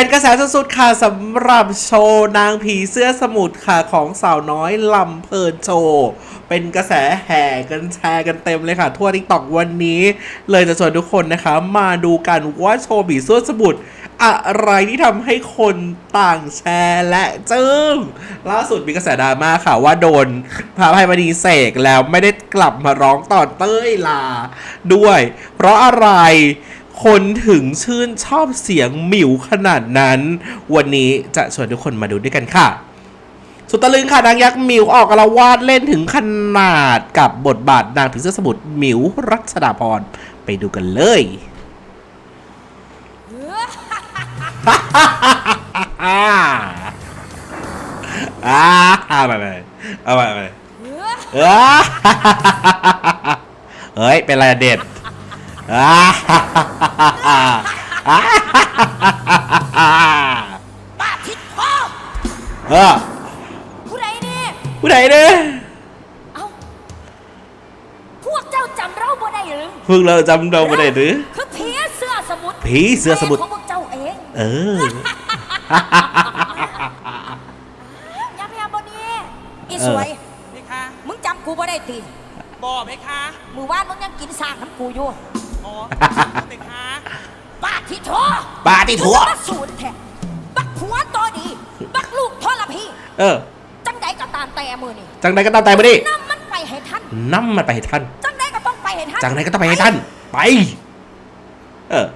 เป็นกระแสสุดๆค่ะสำหรับโชว์นางผีเสื้อสมุทรค่ะของสาวน้อยลำเพลินโชว์เป็นกระแสแห่กันแชร์กันเต็มเลยค่ะ ทั่วทิกตอกวันนี้ เลยจะชวนทุกคนนะคะ มาดูกันว่าโชว์ผีเสื้อสมุทรอะไรที่ทำให้คนต่างแชร์และจึ้งล่าสุดมีกระแสดราม่าค่ะว่าโดนพระภัยมณีเสกแล้วไม่ได้กลับมาร้องต่อเต้ยลาด้วย เพราะอะไร คนถึงชื่นชอบเสียงหมิวขนาดนั้น วันนี้จะชวนทุกคนมาดูด้วยกันค่ะ สุดตะลึงค่ะนางยักษ์หมิวออกอารวาดเล่นถึงขนาดกับบทบาทนางผีเสื้อสมุทรหมิวรัชดาพรไปดูกันเลยอ่าอ่าอาไปไปเอาไปไปเอ้าเฮ้ยเป็นไรเด็ด อ่าป้าทิดพ่อเออผู้ใดนี่ผู้ใดเนี่ยเอ้า พวกเจ้าจำเราบ่ได้หรือเพิ่งเราจำเราไม่ได้หรือ คือผีเสื้อสมุทรผีเสื้อสมุทรแฟนของพวกเจ้าเอง เออ ปาติถั่วบักสูนแท้บักผัวตัวดี บักลูกทรพีเออ จังใดก็ตามแต่มือนี่จังใดก็ตามใจมาดินำมันไปให้ท่านน้ำมันไปให้ท่าน จังใดก็ต้องไปให้ท่านจังใดก็ต้องไปให้ท่าน ไป เออ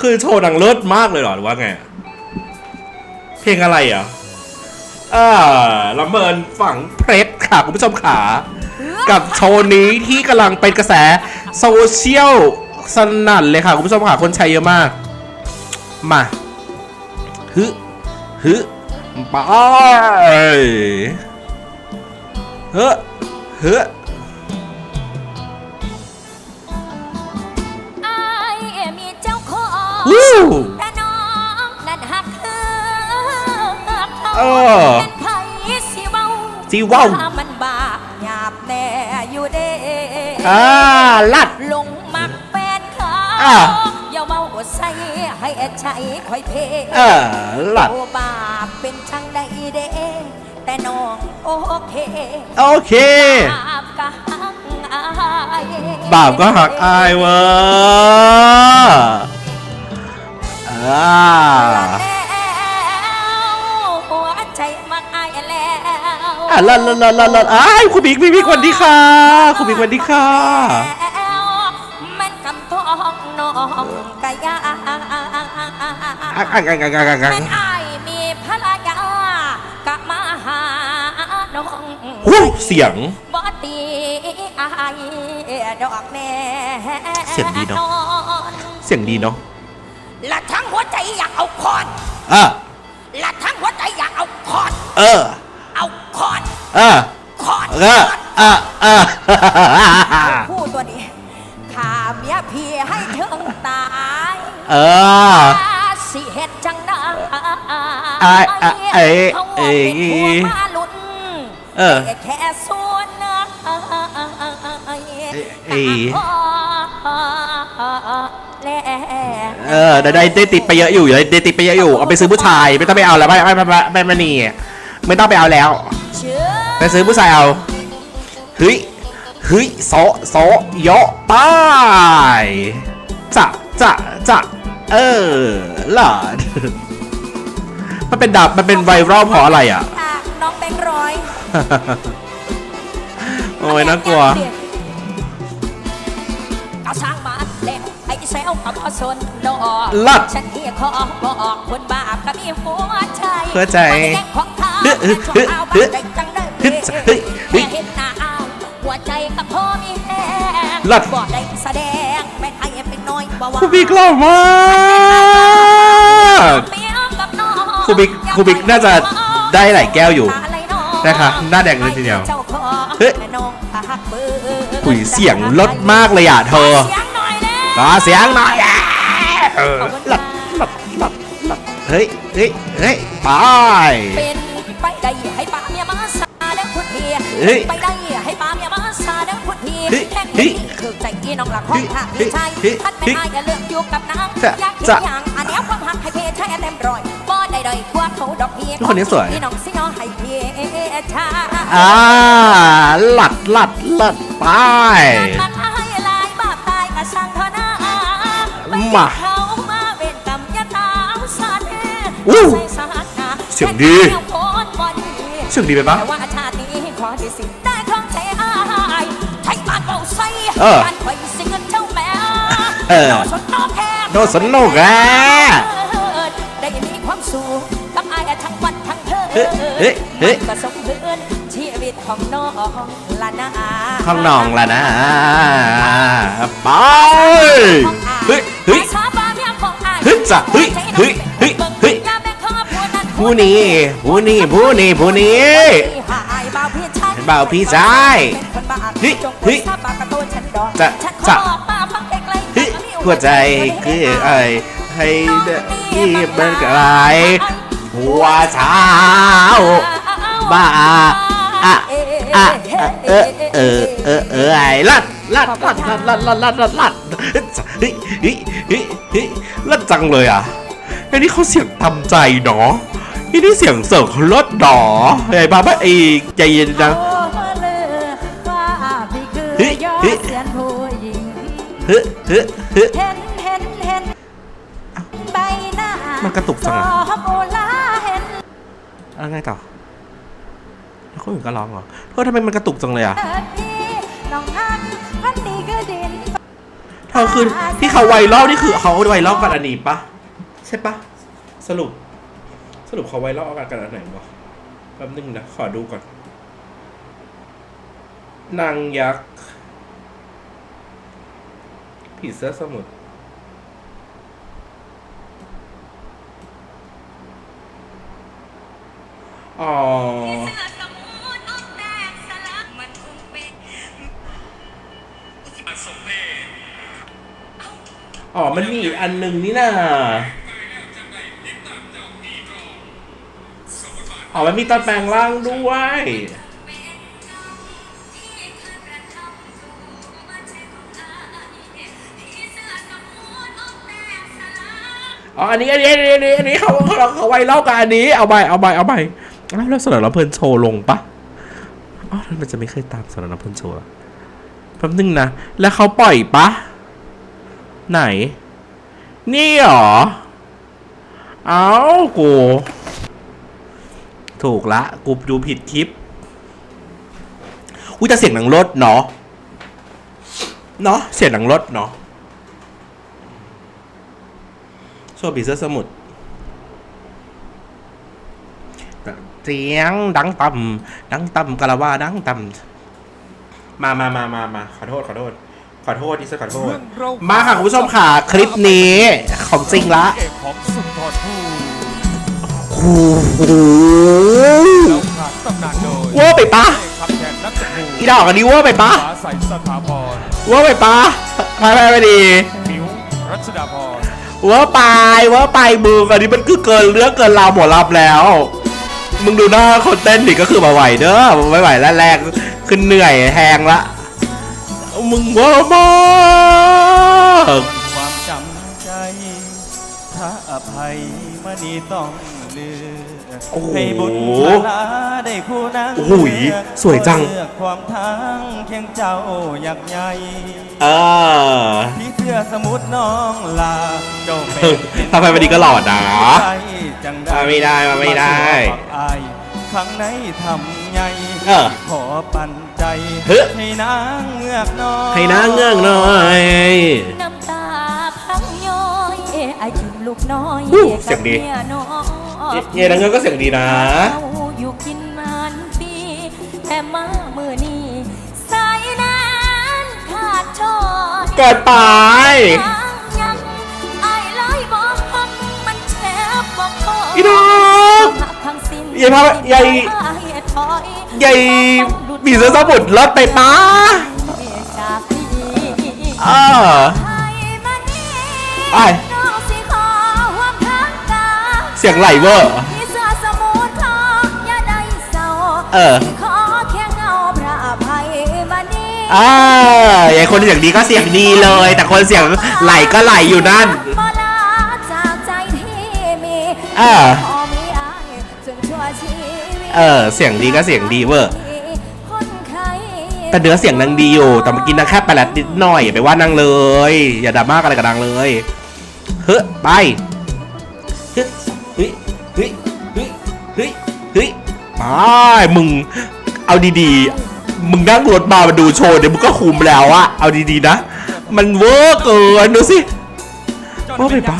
คือโชว์ดังเลิศมากเลยเหรอหรือว่าไง เพลงอะไรอะอ่าลำเบินฝังเพชรค่ะคุณผู้ชมขากับโชว์นี้ที่กำลังเป็นกระแสโซเชียลสนั่นเลยค่ะ คุณผู้ชมค่ะคนใช้เยอะมาก มาฮึฮึไปเฮ้เฮ้อายมีเจ้าของวู้แต่น้องนั้นหักคือเออเป็นไผสิเว้าสิเว้าถ้มันบาปหยาบแน่อยู่เด้อ่าลัดลงมักแฟนเขา อ่าอย่าเว้าใส่ให้ใช้คอยเพเออลัดโอบาปเป็นช่างใดเด้แต่น้องโอเคโอเค บาปก็หักอายบาปก็หักอายเวะอ่าแล้วหัวใจมักอายแล้วอะลัดลัดลัดลัดลัดอ้ายคุณบิ๊กพี่บิ๊กสวันดีค่ะคุณบิ๊กสวันดีค่ะมันกำทองน้องกะ ยาอะอะอะอะอะอะอะแม่นอายมีภรรยากะมาหาน้องหูเสียงบ่ตีอดอกแน่เสียงดีเนอะเสียงดีเนาะละทั้งหัวใจอยากเอาคอนเออละทั้งหัวใจอยากเอาคอนเออ เอาคอนเออคอนเออเออเออผู้ตัวนี้ข้าเมียพี่ให้ถึงต เออสิเฮ็ดจังไอ้ายอะเอ้ยเขาเอ้เออแค่ส่วนนะเอ้แล้เออได้ได้ได้ติดไปเยอะอยู่ได้ได้ติดไปเยอะอยู่เอาไปซื้อผู้ชายไม่ต้องไปเอาแล้วไม่ไม่ไม่ไม่ไม่ไม่นี่ไม่ต้องไปเอาแล้วไปซื้อผู้ชายเอาเฮ้ยเฮ้ยโซโซเยาะไป้ายจะจะจะ เออหลอดมันเป็นดับมันเป็นไวรัลเพราะอะไรอะอะน้องแบงค์ร้อยโอ้ยน่ากลัวก็สร้างมาแล้วไอ้แซวกับพ่อสนดอกลัดฉันเฮียขอบอกคนบาปก็มีหัวใจหัวใจไม่ได้ของเธอเฮ้ยเฮ้ยชั่วคราวเฮ้ยบ้านใจจังได้เฮ้ยเฮ้ยเฮ้ยแค่เห็นหน้าอ้าวหัวใจกับพ่อมีแห้งลัด บ่ได้แสดงไม่ไทยเป็นน้อยบ่ว่าครูบิ๊กหล่อมากเมียกับน้องครูบิ๊กครูบิ๊กน่าจะได้หลายแก้วอยู่ นะคะหน้าแดงเลยทีเดียวจ้าของเฮ้ยน้องพักเบอร์คุยเสียงลดมากเลยอะเธอเสียงหน่อยนะรอเสียงหน่อยอะเออหลับหลับหลับหลับเฮ้ยเฮ้ยเฮ้ยไป เป็นไปได้ให้ป้าเมียมาซาเด้อพุทธีเฮ้ย ไปได้ อีน้องหลังห้อค่ะพี่ชายพัดไม่นายอย่าเลือกอยู่กับนางอยากเห็อย่างอันแนวความหักให้เพชาเต็มร้อยบ่ได้เลยกว่าเขาดอกเบี้ยคนนี้สวยพี่น้องสิน้องให้เพชาอ่าหลัดหลัดหลัดไปมาให้ลายบาดตายกับฉันเถอู้ามาเสียงดีเสียงดีไปปะเออ เอโนสนโนนกได้มีความสุขกับอายทั้งวันทั้งเธอเฮ้ยเฮ้เฮ้ก็สมเือนชีวิตของน้องละนะข้างนองละนะไปเฮ้ยเฮ้ยเฮ้ยเฮ้ยเฮ้ยเฮ้ยเฮ้ยเผู้นี้ผู้นี้ผู้นี้ผู้นี้หบาพี่ชายเฮ้ยเฮ้ยจะจะ หัวใจคือไอ้ให้ที่มันกลายหัวเช้าบ้าอะอะเออเออเออเออไอ้ลัดลัดลัดลัดลัดลัดลัดลัดลัดเฮ้ยเฮ้ยเฮ้ยเฮ้ยลัดจังเลยอะไอ้นี่เขาเสียงทำใจเนาะไอ้นี่เสียงเสิร์ฟเขาลดหนอไอ้บ้าบ้าไอ้ใจเย็นจังเฮ้ยเฮ้ย ฮ้ยเฮ้ยเฮ้ยเห็นเห็นเห็นใบหน้ามันกระตุกจังอะสอบโอลาเห็นอะไรไงต่อแล้วคนอื่นก็ร้องเหรอเธอทำไมมันกระตุกจังเลยอะพี่น้องฮันพันดีก็ดินเธอคือที่เขาไวรัลนี่คือเขาไวรัลกันอันนี้ปะใช่ปะสรุป สรุปเขาไวรัลกันอันไหนวะแป๊บนึงนะ ขอดูก่อน นางยักษ์ ผีเสื้อสมุทรอ๋ออ๋อ มันมีอีกอันหนึ่งนี่นะอ๋อ มันมีตอนแปลงร่างด้วย อ๋ออันนี้อันนี้อันนี้อันนี้อันนี้เขาเขาเขาไวเล่ากันอันนี้เอาไปเอาไปเอาไปอ้าวแล้วสนอเราเพลินโชว์ลงปะอ๋อมันจะไม่เคยตามสนอเราเพลินโชว์แป๊บนึงนะแล้วเขาปล่อยปะไหน นี่หรอเอากู ถูกละ กูดูผิดคลิปอุ้ยแต่เสียงหนังรถเนาะเนาะเสียงหนังรถเนาะ โชว์ผีเสื้อสมุทรเสียงดังต่ำดังต่ำกะละว่าดังต่ำมามามามามาขอโทษขอโทษ ขอโทษที่สุดขอโทษ มาค่ะคุณผู้ชมค่ะคลิปนี้ของจริงละเอกของสุนทรภู่โอ้โหแล้วขาดตำนานโดยเวอร์ไปปะเอกคำแทนนักตะภูอีดอกอันนี้เวอร์ไปปะฟ้าใสสถาพรเวอร์ไปปะไปไปไปดีมิวรัชดาพร เวอร์ไปเวอร์ไปมึงอันนี้มันคือเกินเรื่องเกินราวหมดรับแล้ว มึงดูหน้าคนเต้นดิก็คือมาไหวเด้อไม่ไหวแล้วแรงขึ้นเหนื่อยแหงละ มึงเวอร์มากความจำใจถ้าอภัยมณีต้องเลือกโอ้โหให้บุญพลาได้คู่นั้นโอ้โหสวยจังเลือกความทางเคียงเจ้าอยากใหญ่เออพี่เสื้อสมุดน้องลา เจ้าเป็นทำไมวันนี้ก็หล่อนะใจจังมาไม่ได้มาไม่ได้าสู่ปักอายข้างในทำไงเออขอปั่นใจเฮ้ยให้นางเงือกน้อยให้น้าเงื่องหน่อยน้ำตาพังย้อยไอจิ้มลูกน้อยอู้เสียงดีกับมีน้อยเยนางเงื่องก็เสียงดีนะเราอยู่กินมันปีแต่มามือนี้สายนั้นขาดชอยเกิดไป อีดอกยายพาใหญ่ใหญ่บีเสือสบุตรแล้ถไปป้าอ่าไอเสียงไหลเวอร์เออออาไอคนเสียงดีก็เสียงดีเลย แต่คนเสียงไหลก็ไหลอยู่นั่น บ่ลาจากใจที่มีอ่าพอมีอายจนชั่วชีวิตเออ เสียงดีก็เสียงดีเวอร์คนไข้แต่เนื้อเสียงนางดีอยู่ แต่เมื่อกี้นางแค่ไปแล้วนิดหน่อยอย่าไปว่านางเลย อย่าดราม่าอะไรกับนางเลยเฮ้ยไปเฮ้ยเฮ้ยเฮ้ยเฮ้ยเฮ้ยเฮ้ยไปมึงเอาดีๆ มึงนั่งรถมามาดูโชว์เดี๋ยวมึงก็คุมแล้วอะเอาดีๆนะ มันเวอร์เกินดูสิว่าไปปะ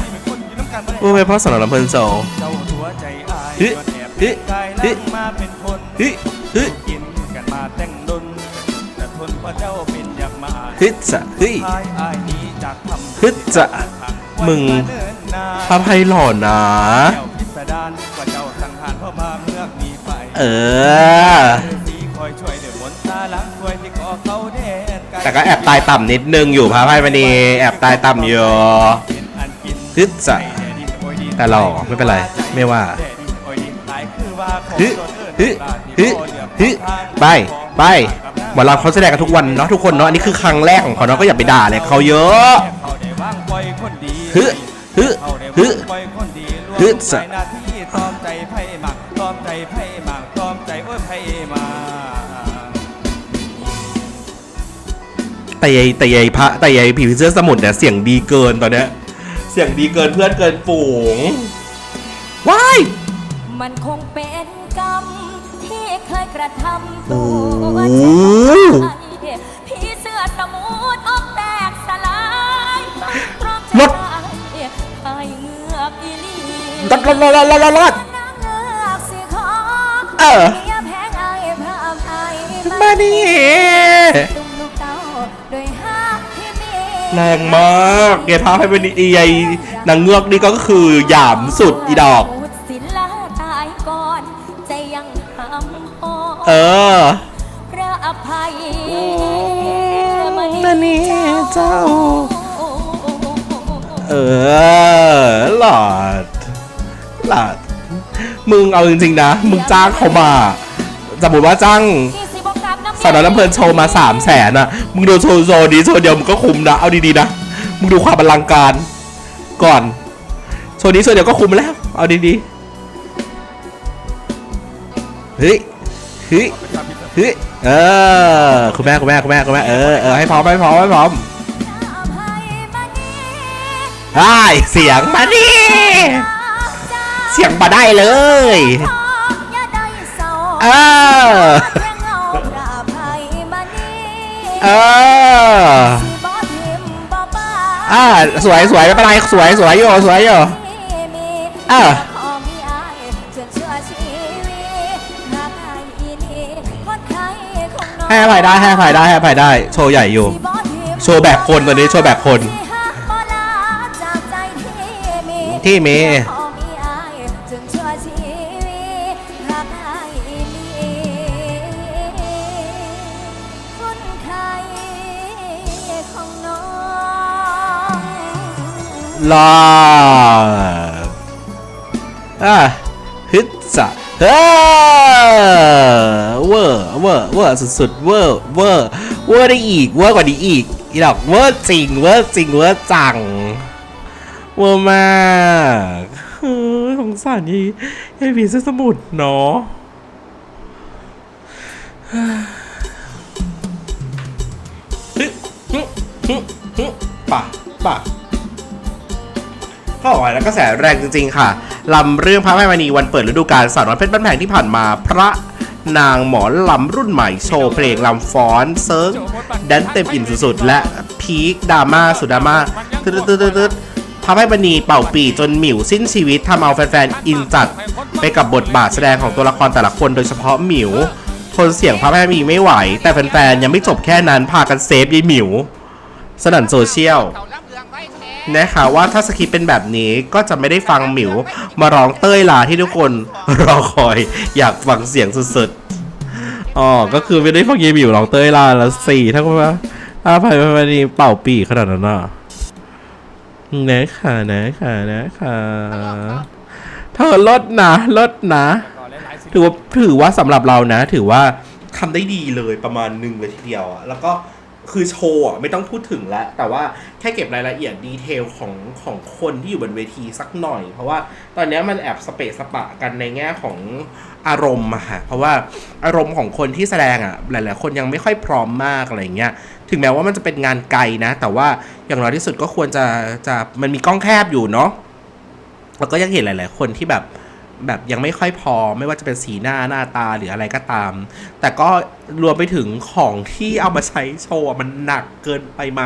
ว่าไปเพราะสำหรับลำเพลินโซเจ้าหัวใจอายเฮ้ยจนแอบเฮ้ยกลายเฮ้ลัยงมาเป็นคนเฮ้ยเฮ้ยกินกันมาแต่งดนแต่ทนเพราะเจ้าเป็นอยากมาเฮ้ยจะเฮ้ยพายอายหนี้จากทำฮึดจะมึงไว้าเนิ่นนานพระไพหล่อนะเจ้าพิสดารกว่าเจ้าสังหารเพราะมาเมื่อมีไฟเออสีคอยช่วยเดือดมนตาล้างช่วยที่ก่อเขาแดนไกลแต่ก็แอบตายต่ำนิดนึงอยู่พระไพมณีแอบตายต่ำอยู่เป็นอันกินฮึดจะ แต่หล่อไม่เป็นไร ไม่ว่าฮึฮึฮึฮึไปไปหมอลำเขาแสดงกันทุกวันเนาะทุกคนเนาะอันนี้คือครั้งแรกของเขาเนาะก็อย่าไปด่าเลยเขาเยอะฮึฮึฮึฮึฮึดดสะสหน้าที่ตอมใจไพ่หมักตอมใจไพ่หมักตอมใจโอ้ยไพ่มาแต่ยายแต่ยายพระแต่ยายผีเสื้อสมุทรเนี่ยเสียงดีเกินตอนเนี้ยเสียงดีเกินเพื่อนเกินฝูงว้ายมันคงเป็นกรรมที่เคยกระทำโอ้ตัวโหฉันพี่เสื้อสมุทรอกแตกสลายตรอมใจรถไอ้เงือกอีลีรถรถรถรถรถรถนางเงือกสิขอเออมียแพงไอ้พระอภัยมานี่ แรงมากเกพาให้เป็นอีไยนางเงือกนี่ก็คือหยามสุดอีดอกศิลาตายก่อนใจยังหำหอเออพระอภัยนั่นนี่เจ้า เออหลอดหลอดมึงเอาจริงๆนะ มึงจ้างเขามาสมมติว่าจ้าง สาวน้อยลำเพลินโชว์มาสามแสนอะ มึงดูโชว์โชว์นี้โชว์เดียวมึงก็คุ้มนะ เอาดีๆนะ มึงดูความอลังการ ก่อน โชว์นี้โชว์เดียวก็คุ้มแล้ว เอาดีๆ เฮ้ย เฮ้ย เฮ้ย เออ คุณแม่คุณแม่คุณแม่คุณแม่ เออเออให้พร้อมให้พร้อมให้พร้อมไอ้เสียงมาดิเสียงมาได้เลย เออ เอออ่าสวยสวยไม่เป็นไรสวยสวยอยู่สวยอยู่อะให้อภัยได้ให้อภัยได้ให้อภัยได้โชว์ใหญ่อยู่ โชว์แบบคนตอนนี้โชว์แบบคน ที่เมีค นไข้ของน้องลาอะฮึดจะเฮ้อเวอร์เวอร์เวอร์สุดๆเวอร์เวอร์เวอร์ได้อีกเวอร์กว่านี้อีกอีดอกเวอร์จริงเวอร์จริงเวอร์จังเวอร์มากสงสารยี่ไอ้ผีเสื้อสมุทรเนาะ ฮึฮึฮึป่ะป่ะก็บอกไว้แล้วก็แสแรงจริงๆค่ะลำเรื่องพระแม่มณีวันเปิดฤดูกาลสาวน้อยเพชรบ้านแพงที่ผ่านมาพระนางหมอลำรุ่นใหม่โชว์เพลงลำฟ้อนเซิร์ฟแดนเต็มอิ่มสุดๆ และพีคดราม่าสุดดราม่าตึ๊ดๆๆๆพระแม่มณีเป่าปีจนหมิวสิ้นชีวิตทำเอาแฟนๆ อินจัด ไปกับบทบาทแสดงของตัวละครแต่ละคนโดยเฉพาะหมิว ทนเสียงพระแม่มีไม่ไหว แต่แฟนๆ ยังไม่จบแค่นั้นพากันเซฟยายหมิว สนั่นโซเชียลนะคะว่าถ้าสคริปเป็นแบบนี้ก็จะไม่ได้ฟังหมิว มาร้องเต้ยลาที่ทุกคนรอคอยอยากฟังเสียงสุดๆอ๋อก็คือไม่ได้ฟังยายหมิวร้องเต้ยลาแล้วสี่ถ้าว่าถ้าภัยพันนีเป่าปีขนาดนั้นน่ะนะคะนะคะนะคะเธอลดนะลดนะ ถือว่าถือว่าสำหรับเรานะ ถือว่าทำได้ดีเลยประมาณหนึ่งเลยทีเดียวอะแล้วก็คือโชว์อะไม่ต้องพูดถึงแล้ว แต่ว่าแค่เก็บรายละเอียดดีเทลของของคนที่อยู่บนเวทีสักหน่อย เพราะว่าตอนนี้มันแอบสเปะสปะกันในแง่ของอารมณ์อะค่ะเพราะว่าอารมณ์ของคนที่แสดงอะหลาย ๆ คนยังไม่ค่อยพร้อมมากอะไรเงี้ยถึงแม้ว่ามันจะเป็นงานไกลนะ แต่ว่าอย่างน้อยที่สุดก็ควรจะจะมันมีกล้องแคบอยู่เนาะแล้วก็ยังเห็นหลาย ๆ คนที่แบบ แบบยังไม่ค่อยพอไม่ว่าจะเป็นสีหน้าหน้าตาหรืออะไรก็ตาม แต่ก็รวมไปถึงของที่เอามาใช้โชว์มันหนักเกินไปไหม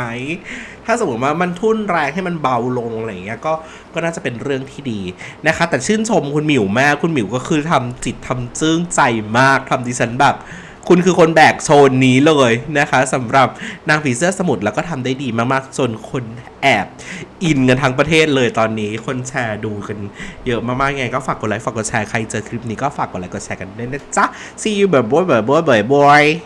ถ้าสมมติว่ามันทุ่นแรงให้มันเบาลงอะไรอย่างเงี้ยก็ก็น่าจะเป็นเรื่องที่ดีนะคะ แต่ชื่นชมคุณหมิวแม่คุณหมิวก็คือทำจิตทำจึ้งใจมากทำดิฉันแบบ คุณคือคนแบกโซนนี้เลยนะคะสำหรับนางผีเสื้อสมุทรแล้วก็ทำได้ดีมากๆจนคนแอบอินกันทั้งประเทศเลยตอนนี้คนแชร์ดูกันเยอะมากๆไงก็ฝากกดไลค์ฝากกดแชร์ใครเจอคลิปนี้ก็ฝากกดไลค์กดแชร์กันด้วยนะจ๊ะ see you บ่อยๆบ่อยๆบ่อยๆ